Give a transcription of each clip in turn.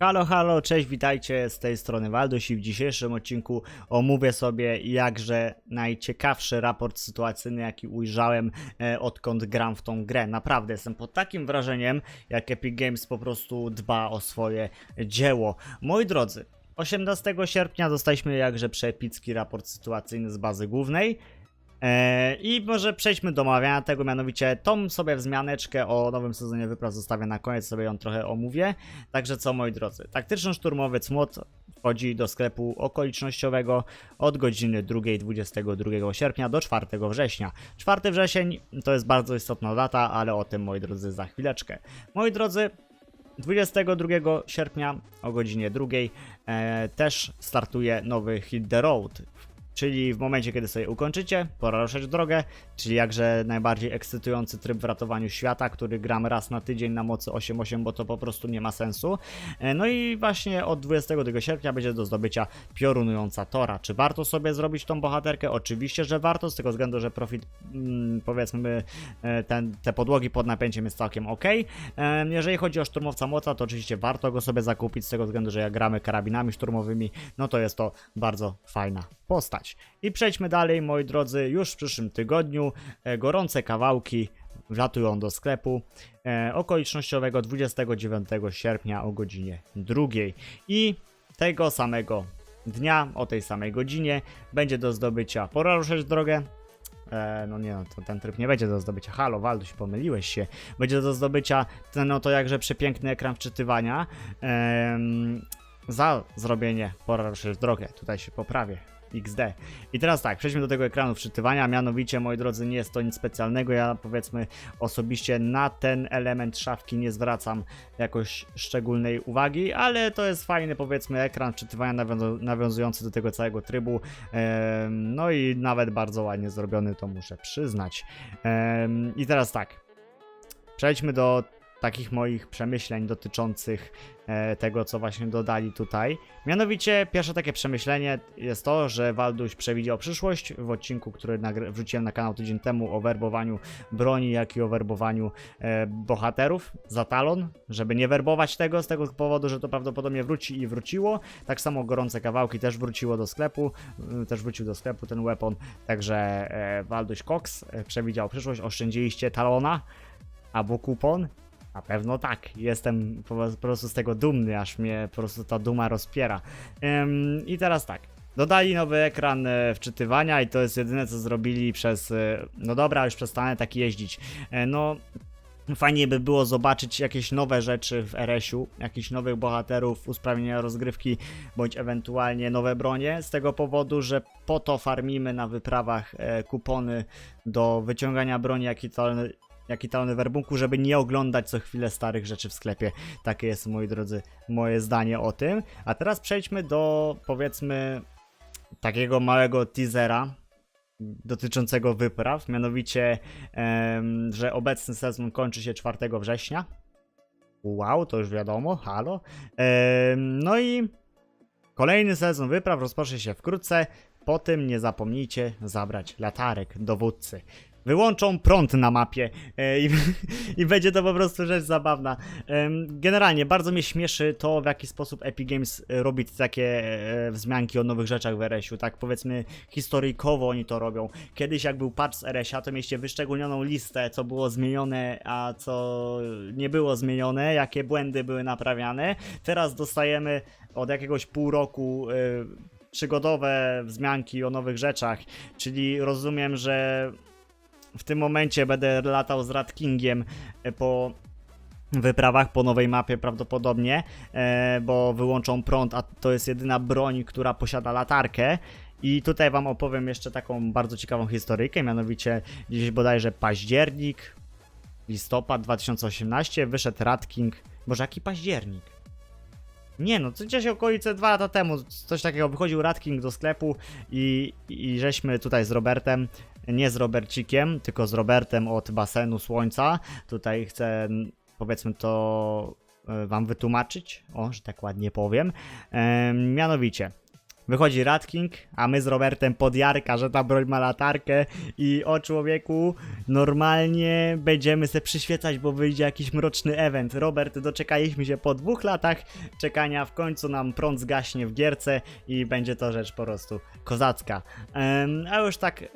Halo, halo, cześć, witajcie z tej strony Waldoś i w dzisiejszym odcinku omówię sobie jakże najciekawszy raport sytuacyjny, jaki ujrzałem e, odkąd gram w tą grę. Naprawdę jestem pod takim wrażeniem, jak Epic Games po prostu dba o swoje dzieło. Moi drodzy, 18 sierpnia dostaliśmy jakże przepicki raport sytuacyjny z bazy głównej. E, I może przejdźmy do omawiania tego, mianowicie tą sobie wzmianeczkę o nowym sezonie wypraw zostawię na koniec, sobie ją trochę omówię. Także co moi drodzy, taktyczny szturmowiec MOT wchodzi do sklepu okolicznościowego od godziny 2.22 sierpnia do 4 września. 4 wrzesień to jest bardzo istotna data, ale o tym moi drodzy za chwileczkę. Moi drodzy, 22 sierpnia o godzinie 2 e, też startuje nowy Hit the Road. Czyli w momencie, kiedy sobie ukończycie, pora ruszać w drogę, czyli jakże najbardziej ekscytujący tryb w ratowaniu świata, który gram raz na tydzień na mocy 8.8, bo to po prostu nie ma sensu. E, No i właśnie od 22 sierpnia będzie do zdobycia piorunująca Tora. Czy warto sobie zrobić tą bohaterkę? Oczywiście, że warto, z tego względu, że profit, mm, powiedzmy, e, ten, te podłogi pod napięciem jest całkiem ok. E, Jeżeli chodzi o szturmowca młota, to oczywiście warto go sobie zakupić, z tego względu, że jak gramy karabinami szturmowymi, no to jest to bardzo fajna postać. I przejdźmy dalej, moi drodzy, już w przyszłym tygodniu e, gorące kawałki wlatują do sklepu e, okolicznościowego 29 sierpnia o godzinie 2. I tego samego dnia, o tej samej godzinie, będzie do zdobycia pora ruszać drogę. E, no nie, no, to ten tryb nie będzie do zdobycia. Halo, Walduś, pomyliłeś się. Będzie do zdobycia ten no to jakże przepiękny ekran wczytywania. Em, za zrobienie pora ruszyć w drogę. Tutaj się poprawię. XD. I teraz tak, przejdźmy do tego ekranu wczytywania, mianowicie, moi drodzy, nie jest to nic specjalnego, ja powiedzmy osobiście na ten element szafki nie zwracam jakoś szczególnej uwagi, ale to jest fajny, powiedzmy, ekran wczytywania nawiązu- nawiązujący do tego całego trybu, no i nawet bardzo ładnie zrobiony, to muszę przyznać. I teraz tak, przejdźmy do takich moich przemyśleń dotyczących e, tego, co właśnie dodali tutaj. Mianowicie, pierwsze takie przemyślenie jest to, że Walduś przewidział przyszłość w odcinku, który wrzuciłem na kanał tydzień temu o werbowaniu broni, jak i o werbowaniu e, bohaterów za talon, żeby nie werbować tego z tego powodu, że to prawdopodobnie wróci i wróciło. Tak samo gorące kawałki też wróciło do sklepu, y, też wrócił do sklepu ten weapon, także e, Walduś Cox e, przewidział przyszłość, oszczędziliście talona albo kupon. Na pewno tak. Jestem po, prostu z tego dumny, aż mnie po prostu ta duma rozpiera. Ym, I teraz tak. Dodali nowy ekran e, wczytywania i to jest jedyne co zrobili przez. E, no dobra, już przestanę tak jeździć. E, no. Fajnie by było zobaczyć jakieś nowe rzeczy w RS-u, jakichś nowych bohaterów, usprawnienia rozgrywki, bądź ewentualnie nowe bronie, z tego powodu, że po to farmimy na wyprawach kupony do wyciągania broni, talony, jak i talony werbunku, żeby nie oglądać co chwilę starych rzeczy w sklepie. Takie jest, moi drodzy, moje zdanie o tym. A teraz przejdźmy do, powiedzmy, takiego małego teasera dotyczącego wypraw, mianowicie, em, że obecny sezon kończy się 4 września. Wow, to już wiadomo, halo. Em, no i kolejny sezon wypraw rozpocznie się wkrótce. Po tym nie zapomnijcie zabrać latarek dowódcy. Wyłączą prąd na mapie e, i, i będzie to po prostu rzecz zabawna. Generalnie bardzo mnie śmieszy to, w jaki sposób Epic Games robi takie e, wzmianki o nowych rzeczach w RS-u. Tak powiedzmy historyjkowo oni to robią. Kiedyś jak był patch z RS-a, to mieliście wyszczególnioną listę, co było zmienione, a co nie było zmienione, jakie błędy były naprawiane. Teraz dostajemy od jakiegoś pół roku e, przygodowe wzmianki o nowych rzeczach, czyli rozumiem, że w tym momencie będę latał z Rat Kingiem e, po wyprawach po nowej mapie prawdopodobnie, e, bo wyłączą prąd, a to jest jedyna broń, która posiada latarkę. I tutaj wam opowiem jeszcze taką bardzo ciekawą historyjkę, mianowicie gdzieś bodajże październik, listopad 2018 wyszedł Rat King, boże jaki październik? Nie no, gdzieś okolice dwa lata temu, coś takiego, wychodził Rat King do sklepu i, i żeśmy tutaj z Robertem nie z Robercikiem, tylko z Robertem od basenu Słońca. Tutaj chcę, n- powiedzmy to, e, wam wytłumaczyć, o, że tak ładnie powiem. Em, mianowicie, wychodzi Rat King, a my z Robertem pod Jarka, że ta broń ma latarkę i o człowieku normalnie będziemy se przyświecać, bo wyjdzie jakiś mroczny event. Robert, doczekaliśmy się po dwóch latach czekania, w końcu nam prąd zgaśnie w gierce i będzie to rzecz po prostu kozacka. Em, a już tak e,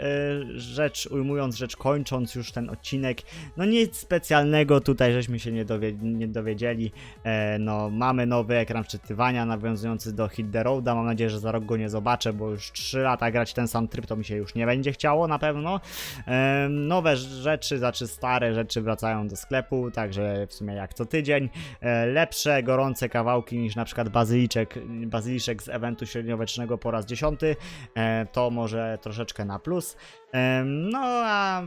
rzecz ujmując, rzecz kończąc już ten odcinek, no nic specjalnego tutaj żeśmy się nie, dowie, nie dowiedzieli. E, no mamy nowy ekran wczytywania nawiązujący do Hit the Roada, mam nadzieję, że za rok go nie zobaczę, bo już 3 lata grać ten sam tryb to mi się już nie będzie chciało na pewno. Nowe rzeczy, znaczy stare rzeczy wracają do sklepu, także w sumie jak co tydzień. E, lepsze, gorące kawałki niż na przykład bazyliczek, bazyliszek z eventu średniowiecznego po raz dziesiąty. E, to może troszeczkę na plus. No a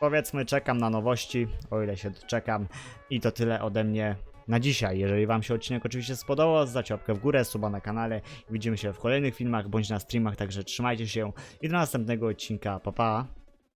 powiedzmy czekam na nowości, o ile się doczekam. I to tyle ode mnie na dzisiaj. Jeżeli Wam się odcinek oczywiście spodobał, zdać łapkę w górę, suba na kanale. Widzimy się w kolejnych filmach bądź na streamach, także trzymajcie się i do następnego odcinka. Pa pa!